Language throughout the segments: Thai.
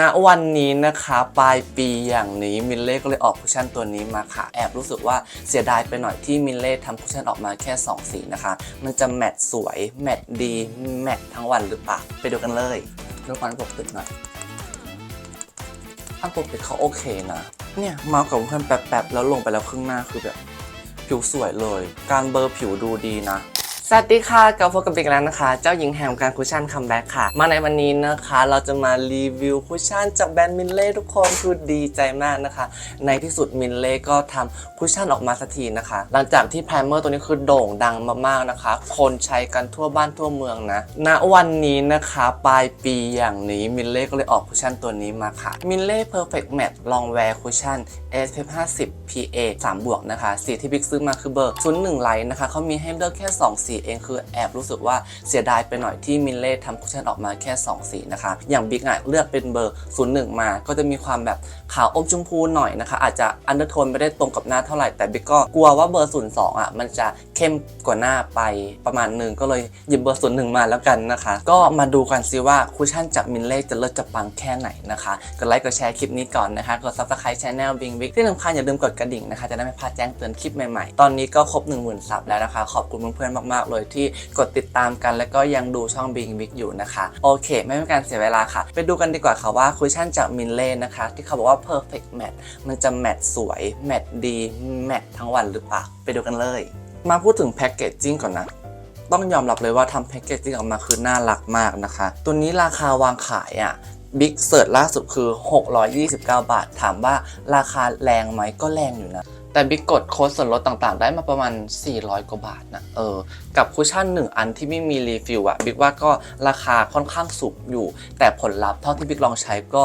ณวันนี้นะคะปลายปีอย่างนี้มิลเล่ก็เลยออกคุชชั่นตัวนี้มาค่ะ แอบรู้สึกว่าเสียดายไปหน่อยที่มิลเล่ทำคุชชั่นออกมาแค่ 2 สีนะคะ มันจะแมทสวย แมทดี แมททั้งวันหรือเปล่า ไปดูกันเลยดูปันปกปิดหน่อยอันปกปิดเขาโอเคนะ เนี่ยมากับเพื่อนแป๊บๆแล้วลงไปแล้วครึ่งหน้าคือแบบ ผิวสวยเลย การเบลอร์ผิวดูดีนะ สวัสดีค่ะกับพบกับบิ๊กแล้วนะคะ เจ้าหญิงแห่งการคุชชั่นคัมแบ็กค่ะ มาในวันนี้นะคะเราจะมารีวิวคุชชั่นจากแบรนด์มินเล่ทุกคนคือดีใจมากนะคะ ในที่สุดมินเล่ก็ทำคุชชั่นออกมาสักทีนะคะ หลังจากที่ไพรเมอร์ตัวนี้คือโด่งดังมากๆนะคะ คนใช้กันทั่วบ้านทั่วเมืองนะณวันนี้นะคะปลายปีอย่างนี้มินเล่ก็เลยออกคุชชั่นตัวนี้มาค่ะมินเล่ Perfect Matte Long Wear Cushion SPF 50 PA 3บวกนะคะสีที่บิ๊กซื้อมาคือเบอร์01ไลท์นะคะเขามีให้เลือกแค่2สีเองคือแอบรู้สึกว่าเสียดายไปหน่อยที่มินเล่ทำคุชชั่นออกมาแค่ 2 สีนะคะ อย่างบิ๊กอะเลือกเป็นเบอร์ 01 มาก็จะมีความแบบขาวอมชมพูหน่อยนะคะ อาจจะอันเดอร์โทนไม่ได้ตรงกับหน้าเท่าไหร่แต่บิ๊กก็กลัวว่าเบอร์ 02 อะ มันจะเข้มกว่าหน้าไปประมาณหนึ่งก็เลยหยิบเบอร์01มาแล้วกันนะคะ ก็มาดูกันซิว่าคุชชั่นจากมินเล่จะเลิศจะปังแค่ไหนนะคะกดไลค์กดแชร์คลิปนี้ก่อนนะคะกด subscribe channel Bing Big ที่สำคัญอย่าลืมกดกระดิ่งนะคะจะได้ไม่พลาดแจ้งเตือนคลิปใหม่ๆ ตอนนี้ก็ครบ 10,000ซับแล้วนะคะ ขอบคุณเพื่อนๆมากๆ เลยที่กดติดตามกัน แล้วก็ยังดูช่อง Bing Big อยู่นะคะ โอเค ไม่เป็นการเสียเวลาค่ะ ไปดูกันดีกว่าค่ะว่าคุชชั่นจากมินเล่นะคะ ที่เขาบอกว่า perfect matte มันจะแมทสวยแมทดีแมททั้งวันหรือเปล่าไปดูกันเลย มาพูดถึงแพคเกจจิ้งก่อนนะ ต้องยอมรับเลยว่าทำแพคเกจจิ้งออกมาคือน่ารักมากนะคะ ตัวนี้ราคาวางขายอะบิ๊กเสิร์ชล่าสุดคือ 629 บาท ถามว่าราคาแรงไหมก็แรงอยู่นะ แต่บิ๊กกดโค้ดส่วนลดต่างๆ ได้มาประมาณ 400 กว่าบาทนะ เออ กับคุชชั่น 1 อันที่ไม่มีรีฟิลอะบิ๊กว่าก็ราคาค่อนข้างสูงอยู่ แต่ผลลัพธ์เท่าที่บิ๊กลองใช้ก็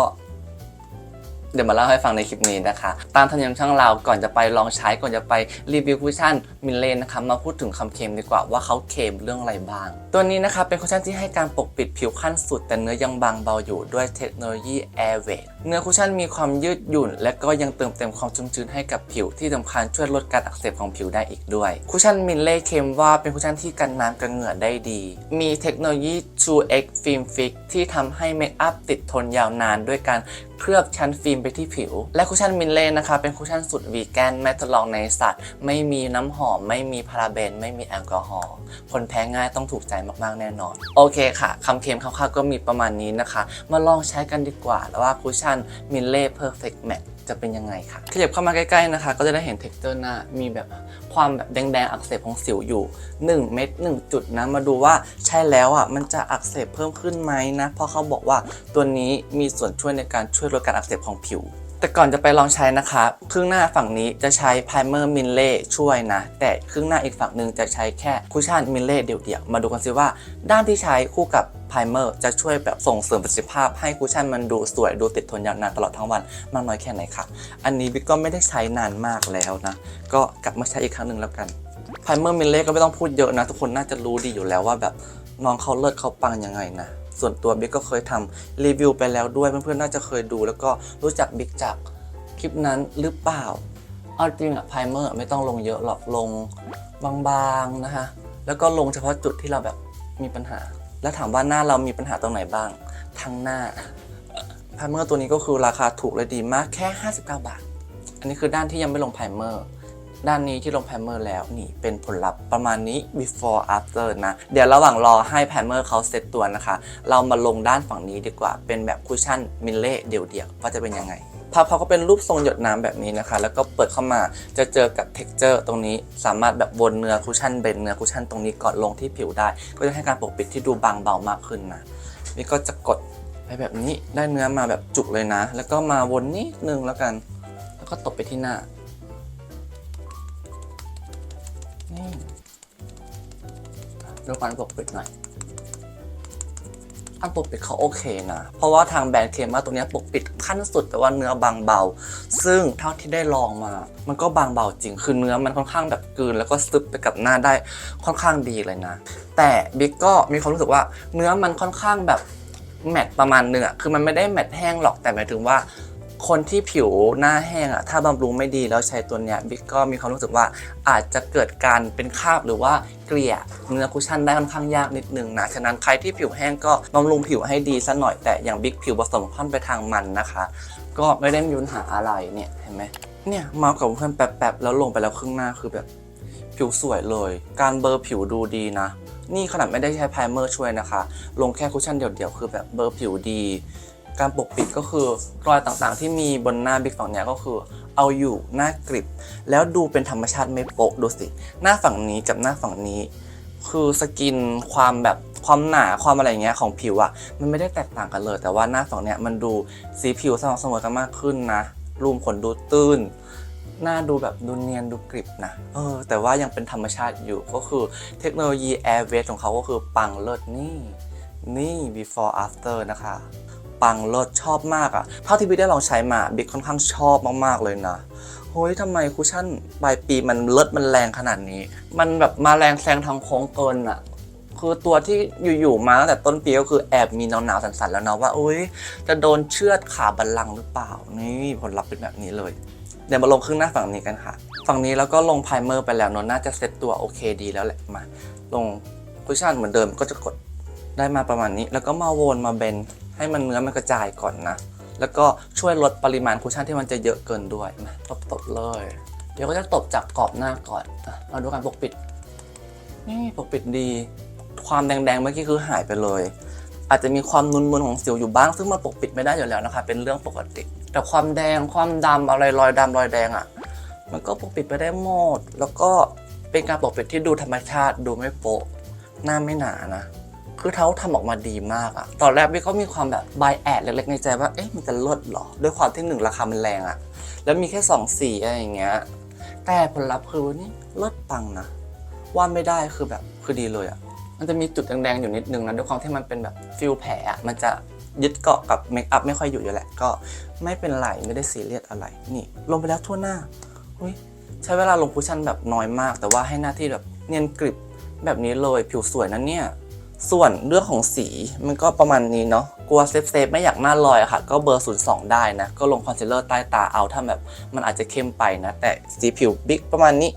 เดี๋ยวมาเล่าให้ฟังในคลิปนี้นะคะ ตามธรรมเนียมช่างเราก่อนจะไปลองใช้ก่อนจะไปรีวิวคุชชั่นมินเลนนะคะมาพูดถึงคำเค็มดีกว่าว่าเขาเค็มเรื่องอะไรบ้าง ตัวนี้นะคะเป็นคุชชั่นที่ให้การปกปิดผิวขั้นสุด แต่เนื้อยังบางเบาอยู่ด้วยเทคโนโลยี Air w e i g เนื้อคุชชั่นมีความยืดหยุ่น และก็ยังเติมเต็มความชุ่มชื้นให้กับผิวที่สำคัญช่วยลดการอักเสบของผิวได้อีกด้วย คุชชั่นมินเล่เคมว่าเป็นคุชชั่นที่กันน้ำกันเหงื่อได้ดี มีเทคโนโลยี 2x Film Fix ที่ทำให้เมคอัพติดทนยาวนานด้วยการเคลือบชั้นฟิล์มไปที่ผิว และคุชชั่นมินเล่นะคะเป็นคุชชั่นสุดวีแกนไม่ทดลองในสัตว์ ไม่มีน้ำหอม ไม่มีพาราเบน ไม่มีแอลกอฮอล์คนแพ้ง่ายต้องถูกใจมากๆแน่นอน โอเคค่ะคำเคลมคร่าวๆก็มีประมาณนี้นะคะ มาลองใช้กันดีกว่า แล้วว่าคุชชั่นมินเล่เพอร์เฟกต์แมทจะเป็นยังไงค่ะขยับเข้ามาใกล้ๆนะคะ ก็จะได้เห็นเท็กเจอร์หน้ามีแบบความแบบแดงๆอักเสบของสิวอยู่ 1 เม็ด1จุดนะ มาดูว่าใช่แล้วอะมันจะอักเสบเพิ่มขึ้นไหมนะ เพราะเขาบอกว่าตัวนี้มีส่วนช่วยในการช่วยลดการอักเสบของผิว แต่ก่อนจะไปลองใช้นะคะครึ่งหน้าฝั่งนี้จะใช้ไพรเมอร์มินเล่ช่วยนะ แต่ครึ่งหน้าอีกฝั่งหนึ่งจะใช้แค่คุชชั่นมินเล่เดี่ยวๆ มาดูกันซิว่า ด้านที่ใช้คู่กับไพรเมอร์จะช่วยแบบส่งเสริมประสิทธิภาพให้คุชชั่นมันดูสวยดูติดทนยาวนานตลอดทั้งวันมากน้อยแค่ไหนค่ะ อันนี้บิ๊กก็ไม่ได้ใช้นานมากแล้วนะ ก็กลับมาใช้อีกครั้งหนึ่งแล้วกันไพรเมอร์มิลเล่ก็ไม่ต้องพูดเยอะนะ ทุกคนน่าจะรู้ดีอยู่แล้วว่าแบบน้องเขาเลิศเขาปังยังไงนะ ส่วนตัวบิ๊กก็เคยทำรีวิวไปแล้วด้วยเพื่อนๆน่าจะเคยดู แล้วก็รู้จักบิ๊กจากคลิปนั้นหรือเปล่าเอาจริงอะไพรเมอร์ไม่ต้องลงเยอะหรอกลงบางๆนะคะแล้วก็ลงเฉพาะจุดที่เราแบบมีปัญหา แล้วถามว่าหน้าเรามีปัญหาตรงไหนบ้างทั้งหน้าไพรเมอร์ตัวนี้ก็คือราคาถูกและดีมากแค่ 59 บาท อันนี้คือด้านที่ยังไม่ลงไพรเมอร์ ด้านนี้ที่ลงไพรเมอร์แล้วนี่เป็นผลลัพธ์ประมาณนี้ before after นะ เดี๋ยวระหว่างรอให้ไพรเมอร์เขาเซตตัวนะคะ เรามาลงด้านฝั่งนี้ดีกว่า เป็นแบบคุชชั่นมิลเล่เดี่ยวๆว่าจะเป็นยังไงพับเขาก็เป็นรูปทรงหยดน้ำแบบนี้นะคะ แล้วก็เปิดเข้ามาจะเจอกับ texture ตรงนี้ สามารถแบบวนเนื้อคุชชั่นเบนเนื้อคุชชั่นตรงนี้ก่อนลงที่ผิวได้ ก็จะให้การปกปิดที่ดูบางเบามากขึ้นนะ นี่ก็จะกดไปแบบนี้ได้เนื้อมาแบบจุกเลยนะ แล้วก็มาวนนิดนึงแล้วกัน แล้วก็ตบไปที่หน้า นี่ดูการปกปิดหน่อยอันปกปิดเขาโอเคนะ เพราะว่าทางแบรนด์เคลมว่าตัวนี้ปกปิดขั้นสุดแต่ว่าเนื้อบางเบา ซึ่งเท่าที่ได้ลองมา มันก็บางเบาจริง คือเนื้อมันค่อนข้างแบบกืน แล้วก็ซึบไปกับหน้าได้ค่อนข้างดีเลยนะ แต่บิ๊กก็มีความรู้สึกว่าเนื้อมันค่อนข้างแบบแมตต์ประมาณหนึงอะคือมันไม่ได้แมตต์แห้งหรอกแต่หมายถึงว่า คนที่ผิวหน้าแห้งอะถ้าบำรุงไม่ดีแล้วใช้ตัวเนี้ยบิ๊กก็มีความรู้สึกว่าอาจจะเกิดการเป็นคราบหรือว่าเกลี่ยเนื้อคุชชั่นได้ค่อนข้างยากนิดนึงนะฉะนั้นใครที่ผิวแห้งก็บำรุงผิวให้ดีซะหน่อยแต่อย่างบิ๊กผิวผสมค่อนไปทางมันนะคะ ก็ไม่ได้มีปัญหาอะไรเนี่ยเห็นไหมเนี่ยมากับเพื่อนแป๊บๆแล้วลงไปแล้วครึ่งหน้าคือแบบผิวสวยเลย การเบลอร์ผิวดูดีนะ นี่ขนาดไม่ได้ใช้ไพรเมอร์ช่วยนะคะ ลงแค่คุชชั่นเดี่ยวๆคือแบบเบลอร์ผิวดี การปกปิดก็คือรอยต่างๆ ที่มีบนหน้าบิ๊กฝั่งเนี้ยก็คือ เอาอยู่หน้ากริบ แล้วดูเป็นธรรมชาติไม่โปะดูสิ หน้าฝั่งนี้กับหน้าฝั่งนี้ คือสกินความแบบความหนาความอะไรเงี้ยของผิวอะมันไม่ได้แตกต่างกันเลย แต่ว่าหน้าฝั่งเนี้ยมันดูสีผิวสม่ำเสมอกันมากขึ้นนะรูมขนดูตื้นหน้าดูแบบดูเนียนดูกริบนะเออแต่ว่ายังเป็นธรรมชาติอยู่ก็คือเทคโนโลยี Air w a v ของเขาก็คือปังเลิศนี่ นี่ before after นะคะ ปังเลิศชอบมากอะเท่าที่บิ๊กได้ลองใช้มาบิ๊กค่อนข้างชอบมากๆเลยนะเฮ้ยทำไมคุชชั่นปลายปีมันเลิศมันแรงขนาดนี้ มันแบบมาแรงแซงทางโค้งเกินอะคือตัวที่อยู่ๆมาตั้งแต่ต้นปีก็คือแอบมีหนาวๆสันๆแล้วนะว่าอุ้ยจะโดนเชือดขาบัลลังก์หรือเปล่า นี่ผลลัพธ์เป็นแบบนี้เลย เดี๋ยวมาลงครึ่งหน้าฝั่งนี้กันค่ะ ฝั่งนี้แล้วก็ลงไพรเมอร์ไปแล้วเนน่าจะเซ็ตตัวโอเคดีแล้วแหละมา ลงคุชชั่นเหมือนเดิมก็จะกดได้มาประมาณนี้ แล้วก็มาวนมาเบน ให้มันเนื้อมันกระจายก่อนนะ แล้วก็ช่วยลดปริมาณคุชชั่นที่มันจะเยอะเกินด้วยมาตบๆเลย เดี๋ยวก็จะตบจากกรอบหน้าก่อนอเราดูการปกปิด นี่ปกปิดดี ความแดงๆเมื่อกี้คือหายไปเลย อาจจะมีความนุนๆของสิวอยู่บ้าง ซึ่งมันปกปิดไม่ได้อยู่แล้วนะคะ เป็นเรื่องปกติ แต่ความแดงความดำอะไรรอยดำรอยแดงอะ่ะ มันก็ปกปิดไปได้หมด แล้วก็เป็นการปกปิดที่ดูธรรมชาติดูไม่โปะหน้าไม่หนานะ คือเขาทำออกมาดีมากอะตอนแรกพี่ก็มีความแบบบายแอดเล็กๆในใจว่า เอ๊ะมันจะลดเหรอ ด้วยความที่หนึ่งราคามันแรงอะแล้วมีแค่สองสีอะไรอย่างเงี้ย แต่ผลลัพธ์คือนี่ลิศปังนะ ว่าไม่ได้คือแบบคือดีเลยอะมันจะมีจุดแดงๆอยู่นิดนึงนะด้วยความที่มันเป็นแบบฟิลแผลอะมันจะยึดเกาะกับเมคอัพไม่ค่อยอยู่อยู่แหละ ก็ไม่เป็นไรไม่ได้ซีเรียสอะไร นี่ ลงไปแล้วทั่วหน้าอุยใช้เวลาลงคุชชั่นแบบน้อยมาก แต่ว่าให้หน้าที่แบบเนียนกริบแบบนี้เลยผิวสวยนะเนี่ย ส่วนเรื่องของสีมันก็ประมาณนี้เนาะกลัวเซฟเซฟไม่อยากหน้าลอยอะค่ะ ก็เบอร์ 02 ได้นะ ก็ลงคอนซีลเลอร์ใต้ตาเอาถ้าแบบมันอาจจะเข้มไปนะ แต่สีผิวบิ๊กประมาณนี้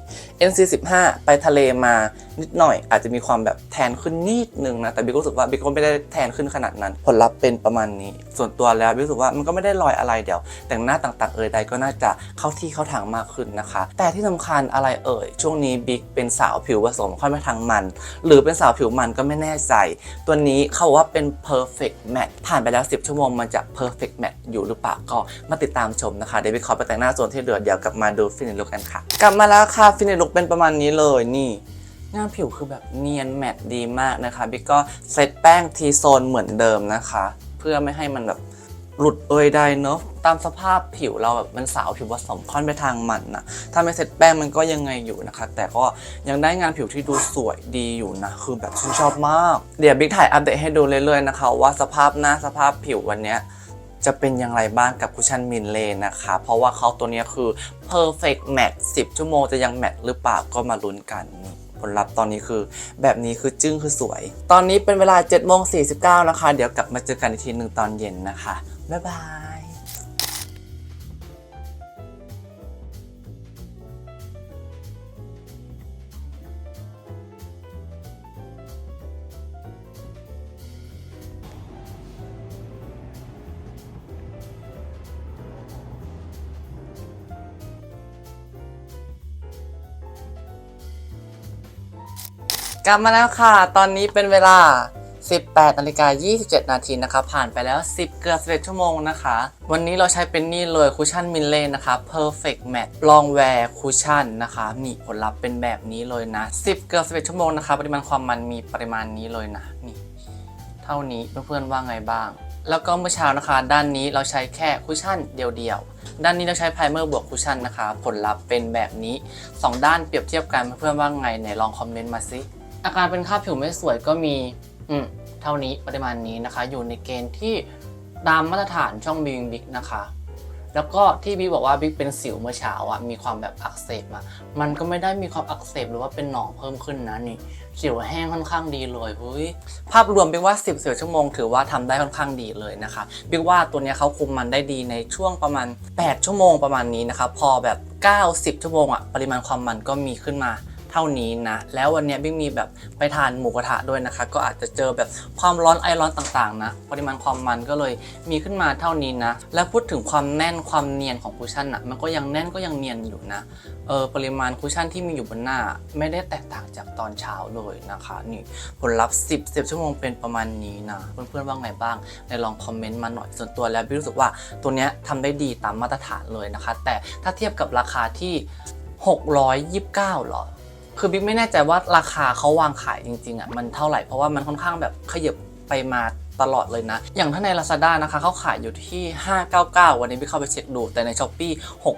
NC 15 ไปทะเลมานิดหน่อย อาจจะมีความแบบแทนขึ้นนิดนึงนะ แต่บิ๊กรู้สึกว่าบิ๊กก็ไม่ได้แทนขึ้นขนาดนั้น ผลลัพธ์เป็นประมาณนี้ ส่วนตัวแล้วบิ๊กรู้สึกว่ามันก็ไม่ได้ลอยอะไรเดี๋ยว แต่งหน้าต่างๆเอ่ยใดก็น่าจะเข้าที่เข้าทางมากขึ้นนะคะ แต่ที่สำคัญอะไรเอ่ย ช่วงนี้บิ๊กเป็นสาวผิวผสมค่อนไปทางมัน หรือเป็นสาวผิวมันก็ไม่แน่ใจ ตัวนี้เขาบอกว่าเป็น perfect match ผ่านไปแล้ว 10 ชั่วโมงมันจะ perfect match อยู่หรือเปล่าก็มาติดตามชมนะคะเดี๋ยวบิ๊กขอไปแต่งหน้าส่วนที่เหลือเดี๋ยวกลับมาดูฟินิชลุกกันค่ะ กลับมาแล้วค่ะฟินิชลุกเป็นประมาณนี้เลยนี่ หน้าผิวคือแบบเนียนแมตต์ดีมากนะคะบิ๊กก็เซตแป้งทีโซนเหมือนเดิมนะคะ เพื่อไม่ให้มันแบบหลุดเอยใดเนาะตามสภาพผิวเราแบบมันสาวผิวผสมค่อนไปทางมันนะถ้าไม่เซตแป้งมันก็ยังไงอยู่นะคะ แต่ก็ยังได้งานผิวที่ดูสวยดีอยู่นะ คือแบบฉันชอบมาก เดี๋ยวบิ๊กถ่ายอัปเดตให้ดูเรื่อยๆนะคะ ว่าสภาพหน้าสภาพผิววันเนี้ย จะเป็นอย่างไรบ้างกับคุชชั่นมินเลนนะคะ เพราะว่าเขาตัวนี้คือ perfect match 10 ชั่วโมงจะยังแมทหรือเปล่าก็มาลุ้นกันผลลัพธ์ตอนนี้คือ แบบนี้คือจึ้งคือสวย ตอนนี้เป็นเวลา7โมง49นะคะ เดี๋ยวกลับมาเจอกันอีกทีหนึ่งตอนเย็นนะคะ บ๊ายบาย กลับมาแล้วค่ะ ตอนนี้เป็นเวลา 18นาฬิกา27 นาทีนะคะ ผ่านไปแล้ว 10 เกือบ11ชั่วโมงนะคะ วันนี้เราใช้เป็นนี่เลยคุชชั่นมินเลนนะคะ perfect matte long wear cushion นะคะนี่ผลลัพธ์เป็นแบบนี้เลยนะ 10 เกือบ11ชั่วโมงนะคะ ปริมาณความมันมีปริมาณนี้เลยนะ นี่ เท่านี้เพื่อนๆว่าไงบ้าง แล้วก็เมื่อเช้านะคะ ด้านนี้เราใช้แค่คุชชั่นเดียวๆ ด้านนี้เราใช้ไพรเมอร์บวกคุชชั่นนะคะ ผลลัพธ์เป็นแบบนี้ 2 ด้านเปรียบเทียบกันเพื่อนๆว่าไงไหนลองคอมเมนต์มาสิ อาการเป็นค่าผิวไม่สวยก็มีอืมเท่านี้ปริมาณนี้นะคะ อยู่ในเกณฑ์ที่ตามมาตรฐานช่องบิงบิ๊กนะคะ แล้วก็ที่บิ๊กบอกว่าบิ๊กเป็นสิวเมื่อเช้าอะมีความแบบอักเสบอะมันก็ไม่ได้มีความอักเสบหรือว่าเป็นหนองเพิ่มขึ้นนะนี่สิวแห้งค่อนข้างดีเลยเฮ้ยภาพรวมบิ๊กว่า 10เสือชั่วโมงถือว่าทำได้ค่อนข้างดีเลยนะคะบิ๊กว่าตัวเนี้ยเขาคุมมันได้ดีในช่วงประมาณ 8 ชั่วโมงประมาณนี้นะคะพอแบบ 90 ชั่วโมงอะปริมาณความมันก็มีขึ้นมา เท่านี้นะ แล้ววันนี้บิ๊กมีแบบไปทานหมูกระทะด้วยนะคะ ก็อาจจะเจอแบบความร้อนไอร้อนต่างๆนะ ปริมาณความมันก็เลยมีขึ้นมาเท่านี้นะ และพูดถึงความแน่นความเนียนของคุชชั่นอะมันก็ยังแน่นก็ยังเนียนอยู่นะ เออปริมาณคุชชั่นที่มีอยู่บนหน้า ไม่ได้แตกต่างจากตอนเช้าเลยนะคะนี่ผลลัพธ์ 10 10ชั่วโมงเป็นประมาณนี้นะเพื่อนๆว่าไงบ้างในลองคอมเมนต์มาหน่อยส่วนตัวแล้วพี่รู้สึกว่าตัวเนี้ยทำได้ดีตามมาตรฐานเลยนะคะ แต่ถ้าเทียบกับราคาที่ 629หรอ คือบิ๊กไม่แน่ใจว่าราคาเขาวางขายจริงๆอะมันเท่าไหร่เพราะว่ามันค่อนข้างแบบขยับไปมาตลอดเลยนะ อย่างถ้าใน Lazada นะคะเขาขายอยู่ที่ 599 วันนี้บิ๊กเข้าไปเช็คดู แต่ใน s h อ p e e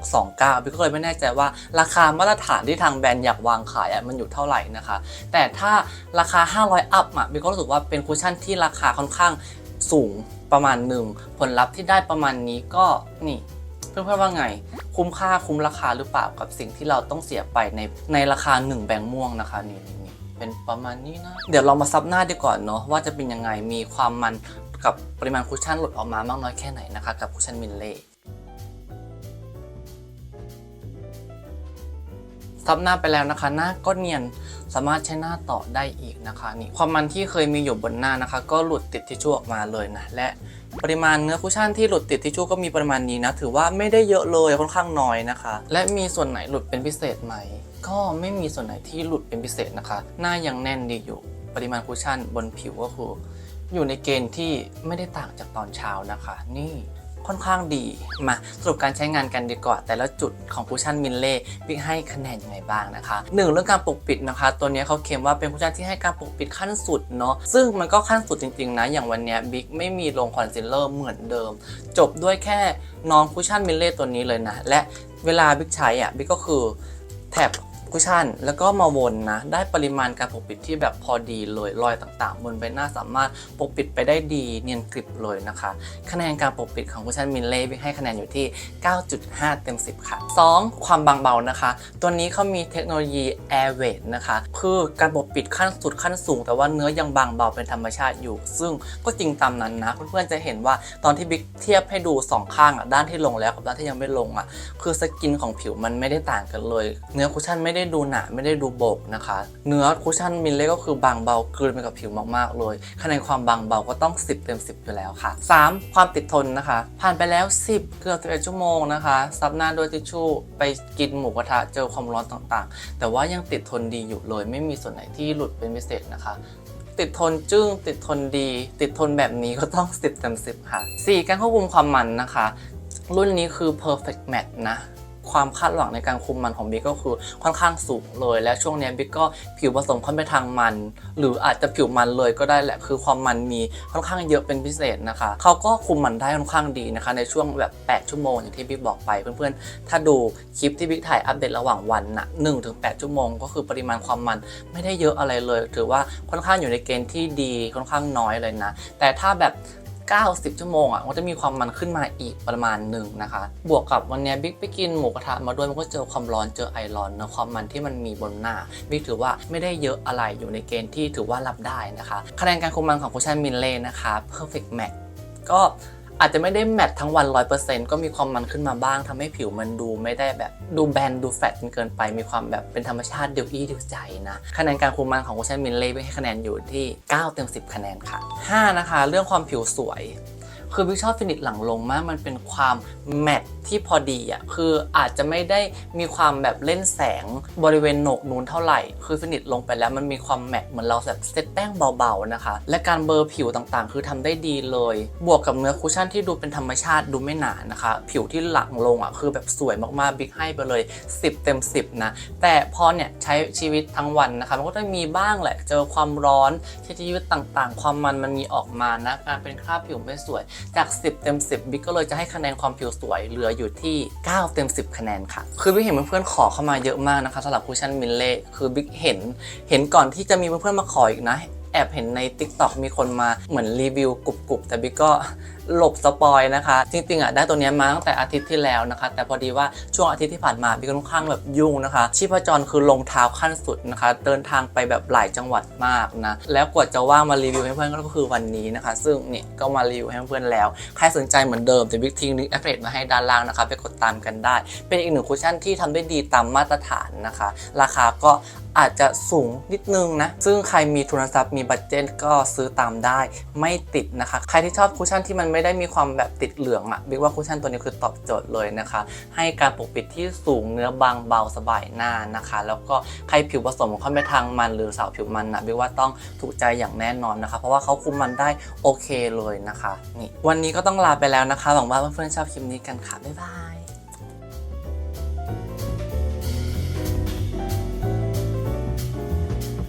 629บิ๊กก็เลยไม่แน่ใจว่าราคามาตรฐานที่ทางแบรนด์อยากวางขายอะมันอยู่เท่าไหร่นะคะ แต่ถ้าราคา 500 อัพอะบิ๊กก็รู้สึกว่าเป็นคุชชั่นที่ราคาค่อนข้างสูงประมาณหนึ่งผลลัพธ์ที่ได้ประมาณนี้ก็นี่ เพื่อนๆว่าไง คุ้มค่าคุ้มราคาหรือเปล่ากับสิ่งที่เราต้องเสียไปในในราคา 1 แบงค์ม่วงนะคะนี่นี่นี่เป็นประมาณนี้นะ เดี๋ยวเรามาซับหน้าดีก่อนเนาะว่าจะเป็นยังไงมีความมันกับปริมาณคุชชั่นหลุดออกมามากน้อยแค่ไหนนะคะกับคุชชั่นมินเล่ซับหน้าไปแล้วนะคะ หน้าก็เนียน สามารถใช้หน้าต่อได้อีกนะคะนี่ความมันที่เคยมีอยู่บนหน้านะคะ ก็หลุดติดทิชชู่ออกมาเลยนะและปริมาณเนื้อคุชชั่นที่หลุดติดทิชชู่ก็มีปริมาณนี้นะ ถือว่าไม่ได้เยอะเลยค่อนข้างน้อยนะคะ และมีส่วนไหนหลุดเป็นพิเศษไหม ก็ไม่มีส่วนไหนที่หลุดเป็นพิเศษนะคะ หน้ายังแน่นดีอยู่ ปริมาณคุชชั่นบนผิวก็คืออยู่ในเกณฑ์ที่ไม่ได้ต่างจากตอนเช้านะคะ นี่ ค่อนข้างดี มาสรุปการใช้งานกันดีกว่า แต่ละจุดของคุชชั่นมินเล่บิ๊กให้คะแนนยังไงบ้างนะคะหนึ่งเรื่องการปกปิดนะคะ ตัวนี้เขาเคลมว่าเป็นคุชชั่นที่ให้การปกปิดขั้นสุดเนาะซึ่งมันก็ขั้นสุดจริงๆนะอย่างวันนี้บิ๊กไม่มีลงคอนซีลเลอร์เหมือนเดิม จบด้วยแค่น้องคุชชั่นมิลเล่ตัวนี้เลยนะและเวลาบิ๊กใช้อะบิ๊กก็คือแท็บ คุชชั่น แล้วก็มาวนนะ ได้ปริมาณการปกปิดที่แบบพอดีเลยรอยต่างๆ บนใบหน้าสามารถปกปิดไปได้ดีเนียนกริบเลยนะคะ คะแนนการปกปิดของคุชชั่นมิลเล่บิ๊กให้คะแนนอยู่ที่ 9.5 เต็ม 10 ค่ะ 2. ความบางเบานะคะ ตัวนี้เขามีเทคโนโลยี Air Weight นะคะคือการปกปิดขั้นสุดขั้นสูง แต่ว่าเนื้อยังบางเบาเป็นธรรมชาติอยู่ ซึ่งก็จริงตามนั้นนะเพื่อนๆจะเห็นว่าตอนที่บิ๊กเทียบให้ดูสองข้างอะด้านที่ลงแล้วกับด้านที่ยังไม่ลงอะคือสกินของผิวมันไม่ได้ต่างกันเลย เนื้อคุชชั่นไม่ได้ดูหนาไม่ได้ดูโบกนะคะ เนื้อคุชชั่นมิลเล่ก็คือบางเบากลืนไปกับผิวมากๆเลยคะแนนความบางเบาก็ต้อง 10 เต็ม 10 อยู่แล้วค่ะ 3. ความติดทนนะคะ ผ่านไปแล้ว 10 เกือบ11ชั่วโมงนะคะซับหน้าด้วยทิชชู่ไปกินหมูกระทะเจอความร้อนต่างๆ แต่ว่ายังติดทนดีอยู่เลย ไม่มีส่วนไหนที่หลุดเป็นพิเศษนะคะติดทนจึ้งติดทนดี ติดทนแบบนี้ก็ต้อง 10เต็ม10 ค่ะ 4. การควบคุมความมันนะคะ รุ่นนี้คือ perfect match นะ ความคาดหวังในการคุมมันของบิ๊กก็คือค่อนข้างสูงเลย และช่วงนี้บิ๊กก็ผิวผสมค่อนไปทางมัน หรืออาจจะผิวมันเลยก็ได้แหละคือความมันมีค่อนข้างเยอะเป็นพิเศษนะคะเขาก็คุมมันได้ค่อนข้างดีนะคะ ในช่วงแบบ 8 ชั่วโมงอย่างที่บิ๊กบอกไปเพื่อนๆ ถ้าดูคลิปที่บิ๊กถ่ายอัปเดตระหว่างวันนะ1-8ชั่วโมง ก็คือปริมาณความมันไม่ได้เยอะอะไรเลย ถือว่าค่อนข้างอยู่ในเกณฑ์ที่ดีค่อนข้างน้อยเลยนะ แต่ถ้าแบบ 90 ชั่วโมงอะมันจะมีความมันขึ้นมาอีกประมาณหนึ่งนะคะ บวกกับวันนี้บิ๊กไปกินหมูกระทะมาด้วยมันก็เจอความร้อนเจอไอร้อนนะความมันที่มันมีบนหน้าบิ๊กถือว่าไม่ได้เยอะอะไรอยู่ในเกณฑ์ที่ถือว่ารับได้นะคะ คะแนนการคุมมันของคุชชั่นมินเล่นะคะ perfect match ก็ อาจจะไม่ได้แมททั้งวัน 100%ก็มีความมันขึ้นมาบ้างทำให้ผิวมันดูไม่ได้แบบดูแบนดูแฟตจนเกินไป มีความแบบเป็นธรรมชาติดิวอี้ดิวใจนะคะแนนการคุมมันของคุชชั่นมินเล่ให้คะแนนอยู่ที่ 9 เต็ม 10 คะแนนค่ะ 5 นะคะ เรื่องความผิวสวย คือบิ๊กชอบฟินิชหลังลงมาก มันเป็นความแมทที่พอดีอะ คืออาจจะไม่ได้มีความแบบเล่นแสงบริเวณโหนกนูนเท่าไหร่ คือฟินิชลงไปแล้วมันมีความแมทเหมือนเราแบบเซตแป้งเบาๆนะคะ และการเบลอร์ผิวต่างๆ คือทำได้ดีเลย บวกกับเนื้อคุชชั่นที่ดูเป็นธรรมชาติดูไม่หนานะคะ ผิวที่หลังลงอะคือแบบสวยมากๆบิ๊กให้ไปเลย 10 เต็ม 10 นะ แต่พอเนี่ยใช้ชีวิตทั้งวันนะคะมันก็จะมีบ้างแหละ เจอความร้อนใช้ชีวิตต่างๆ ความมันมันมีออกมานะการเป็นคราบผิวไม่สวยจาก 10 เต็ม 10 บิ๊กก็เลยจะให้คะแนนความผิวสวยเหลืออยู่ที่ 9 เต็ม 10 คะแนนค่ะ คือบิ๊กเห็นเพื่อนๆขอเข้ามาเยอะมากนะคะสำหรับคุชชั่นมิลเล่คือบิ๊กเห็นเห็นก่อนที่จะมีเพื่อนๆมาขออีกนะแอบเห็นใน Tik t o อกมีคนมาเหมือนรีวิวกรุบๆแต่บิ๊กก็ หลบสปอยนะคะ จริงๆอะได้ตัวนี้มาตั้งแต่อาทิตย์ที่แล้วนะคะ แต่พอดีว่าช่วงอาทิตย์ที่ผ่านมาพี่ค่อนข้างแบบยุ่งนะคะ ชีพจรคือลงเท้าขั้นสุดนะคะ เดินทางไปแบบหลายจังหวัดมากนะ แล้วกว่าจะว่างมารีวิวให้เพื่อนก็คือวันนี้นะคะ ซึ่งนี่ก็มารีวิวให้เพื่อนแล้ว ใครสนใจเหมือนเดิมจะบิ๊กทิ้งลิงก์แอปเพจมาให้ด้านล่างนะคะไปกดตามกันได้ เป็นอีกหนึ่งคุชชั่นที่ทำได้ดีตามมาตรฐานนะคะ ราคาก็อาจจะสูงนิดนึงนะ ซึ่งใครมีทุนทรัพย์มีบัตเจ็ตก็ซื้อตามได้ไม่ติดนะคะ ใครที่ชอบคุชชั่นที่มันไม่ได้มีความแบบติดเหลืองอะ่ะบิ๊กว่าคุชชั่นตัวนี้คือตอบโจทย์เลยนะคะ ให้การปกปิดที่สูงเนื้อบางเบาสบายหน้านะคะ แล้วก็ใครผิวผสมเข้าไปทางมันหรือสาวผิวมันนะบิ๊กว่าต้องถูกใจอย่างแน่นอนนะคะ เพราะว่าเขาคุมมันได้โอเคเลยนะคะนี่วันนี้ก็ต้องลาไปแล้วนะคะหวังว่าเพื่อนๆชอบคลิปนี้กันค่ะบ๊ายบาย